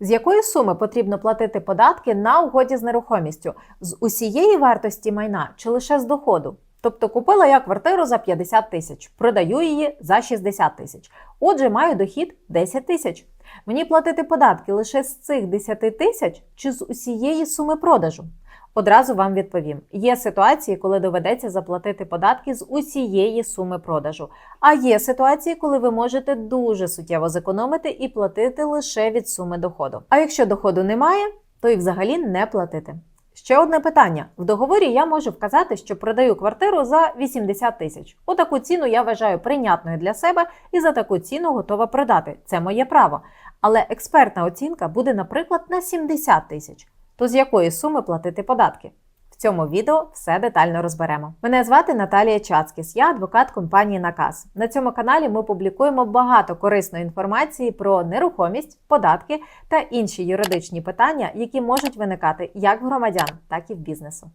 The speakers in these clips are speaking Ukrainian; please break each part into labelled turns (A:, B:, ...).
A: З якої суми потрібно платити податки на угоді з нерухомістю? З усієї вартості майна чи лише з доходу? Тобто купила я квартиру за 50 тисяч, продаю її за 60 тисяч. Отже, маю дохід 10 тисяч. Мені платити податки лише з цих 10 тисяч чи з усієї суми продажу? Одразу вам відповім: є ситуації, коли доведеться заплатити податки з усієї суми продажу. А є ситуації, коли ви можете дуже суттєво зекономити і платити лише від суми доходу. А якщо доходу немає, то і взагалі не платити. Ще одне питання: в договорі я можу вказати, що продаю квартиру за 80 тисяч. Отаку ціну я вважаю прийнятною для себе і за таку ціну готова продати. Це моє право. Але експертна оцінка буде, наприклад, на 70 тисяч. То з якої суми платити податки? В цьому відео все детально розберемо. Мене звати Наталія Чацкіс, я адвокат компанії Наказ. На цьому каналі ми публікуємо багато корисної інформації про нерухомість, податки та інші юридичні питання, які можуть виникати як в громадян, так і в бізнесу.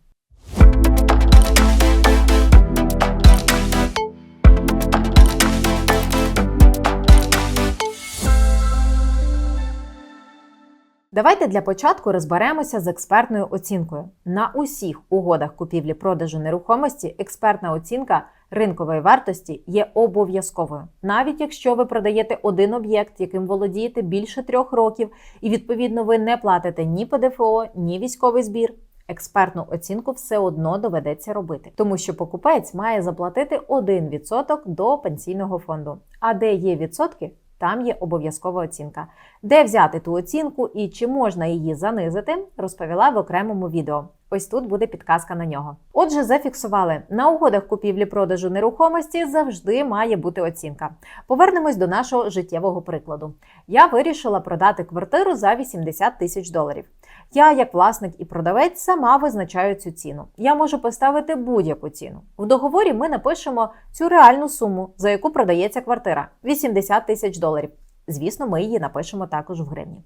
A: Давайте для початку розберемося з експертною оцінкою. На усіх угодах купівлі-продажу нерухомості експертна оцінка ринкової вартості є обов'язковою, навіть якщо ви продаєте один об'єкт, яким володієте більше трьох років, і відповідно ви не платите ні ПДФО, ні військовий збір. Експертну оцінку все одно доведеться робити, тому що покупець має заплатити 1% до пенсійного фонду. А де є відсотки, там є обов'язкова оцінка. Де взяти ту оцінку і чи можна її занизити, розповіла в окремому відео. Ось тут буде підказка на нього. Отже, зафіксували на угодах купівлі-продажу нерухомості завжди має бути оцінка. Повернемось до нашого життєвого прикладу. Я вирішила продати квартиру за 80 тисяч доларів. Я, як власник і продавець, сама визначаю цю ціну. Я можу поставити будь-яку ціну. В договорі ми напишемо цю реальну суму, за яку продається квартира 80 тисяч доларів. Звісно, ми її напишемо також в гривні.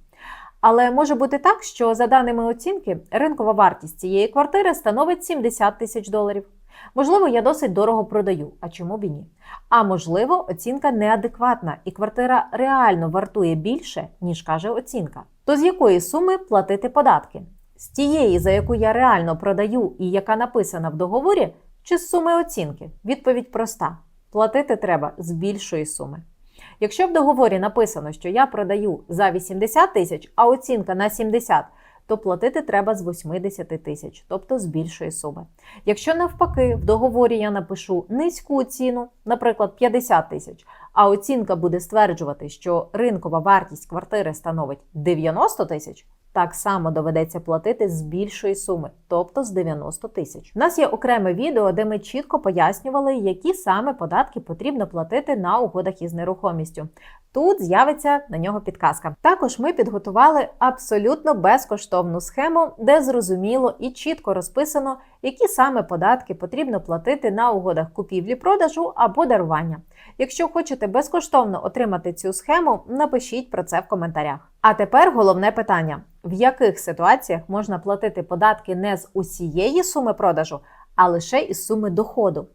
A: Але може бути так, що за даними оцінки, ринкова вартість цієї квартири становить 70 тисяч доларів. Можливо, я досить дорого продаю, а чому б і ні? А можливо, оцінка неадекватна і квартира реально вартує більше, ніж каже оцінка. То з якої суми платити податки? З тієї, за яку я реально продаю і яка написана в договорі, чи з суми оцінки? Відповідь проста: платити треба з більшої суми. Якщо в договорі написано, що я продаю за 80 тисяч, а оцінка на 70, то платити треба з 80 тисяч, тобто з більшої суми. Якщо навпаки, в договорі я напишу низьку ціну, наприклад, 50 тисяч, а оцінка буде стверджувати, що ринкова вартість квартири становить 90 тисяч, так само доведеться платити з більшої суми, тобто з 90 тисяч. У нас є окреме відео, де ми чітко пояснювали, які саме податки потрібно платити на угодах із нерухомістю. Тут з'явиться на нього підказка. Також ми підготували абсолютно безкоштовну схему, де зрозуміло і чітко розписано, які саме податки потрібно платити на угодах купівлі-продажу або дарування. Якщо хочете безкоштовно отримати цю схему, напишіть про це в коментарях. А тепер головне питання: в яких ситуаціях можна платити податки не з усієї суми продажу, а лише із суми доходу?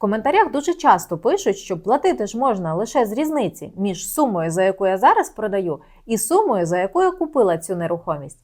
A: Коментарях дуже часто пишуть, що платити ж можна лише з різниці між сумою, за яку я зараз продаю, і сумою, за яку я купила цю нерухомість.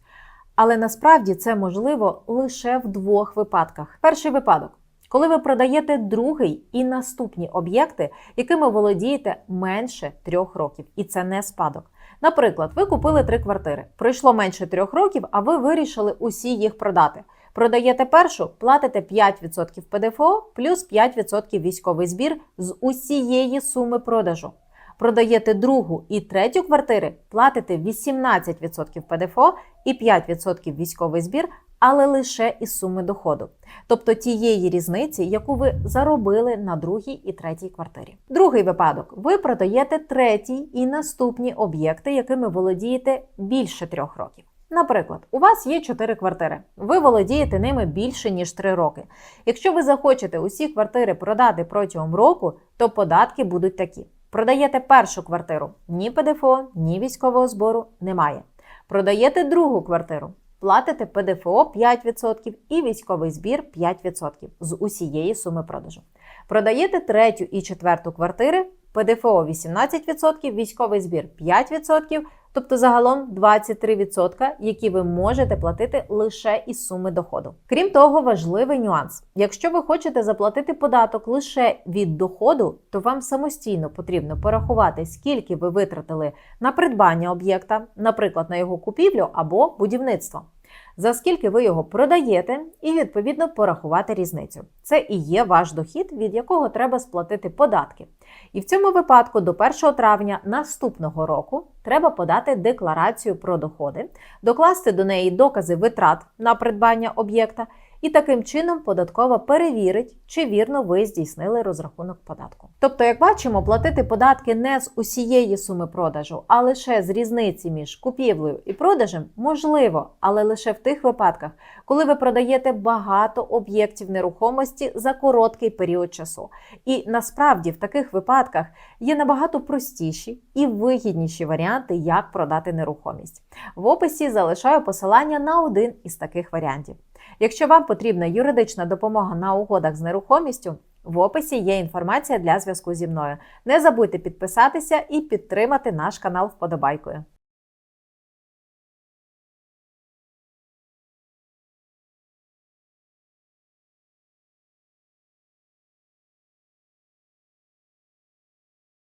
A: Але насправді це можливо лише в двох випадках. Перший випадок. Коли ви продаєте другий і наступні об'єкти, якими володієте менше трьох років, і це не спадок. Наприклад, ви купили три квартири, пройшло менше трьох років, а ви вирішили усі їх продати. Продаєте першу, платите 5% ПДФО плюс 5% військовий збір з усієї суми продажу. Продаєте другу і третю квартири, платите 18% ПДФО і 5% військовий збір, але лише із суми доходу, тобто тієї різниці, яку ви заробили на другій і третій квартирі. Другий випадок: ви продаєте третій і наступні об'єкти, якими володієте більше трьох років. Наприклад, у вас є 4 квартири. Ви володієте ними більше ніж 3 роки. Якщо ви захочете усі квартири продати протягом року, то податки будуть такі: продаєте першу квартиру, ні ПДФО, ні військового збору немає. Продаєте другу квартиру, платите ПДФО 5% і військовий збір 5% з усієї суми продажу. Продаєте третю і четверту квартири, ПДФО 18%, військовий збір 5%, тобто загалом 23%, які ви можете платити лише із суми доходу. Крім того, важливий нюанс: якщо ви хочете заплатити податок лише від доходу, то вам самостійно потрібно порахувати, скільки ви витратили на придбання об'єкта, наприклад, на його купівлю або будівництво. За скільки ви його продаєте, і відповідно порахувати різницю. Це і є ваш дохід, від якого треба сплатити податки. І в цьому випадку до 1 травня наступного року треба подати декларацію про доходи, докласти до неї докази витрат на придбання об'єкта, і таким чином податкова перевірить, чи вірно ви здійснили розрахунок податку. Тобто, як бачимо, платити податки не з усієї суми продажу, а лише з різниці між купівлею і продажем можливо, але лише в тих випадках, коли ви продаєте багато об'єктів нерухомості за короткий період часу. І насправді в таких випадках є набагато простіші і вигідніші варіанти, як продати нерухомість. В описі залишаю посилання на один із таких варіантів. Якщо вам потрібна юридична допомога на угодах з нерухомістю, в описі є інформація для зв'язку зі мною. Не забудьте підписатися і підтримати наш канал вподобайкою.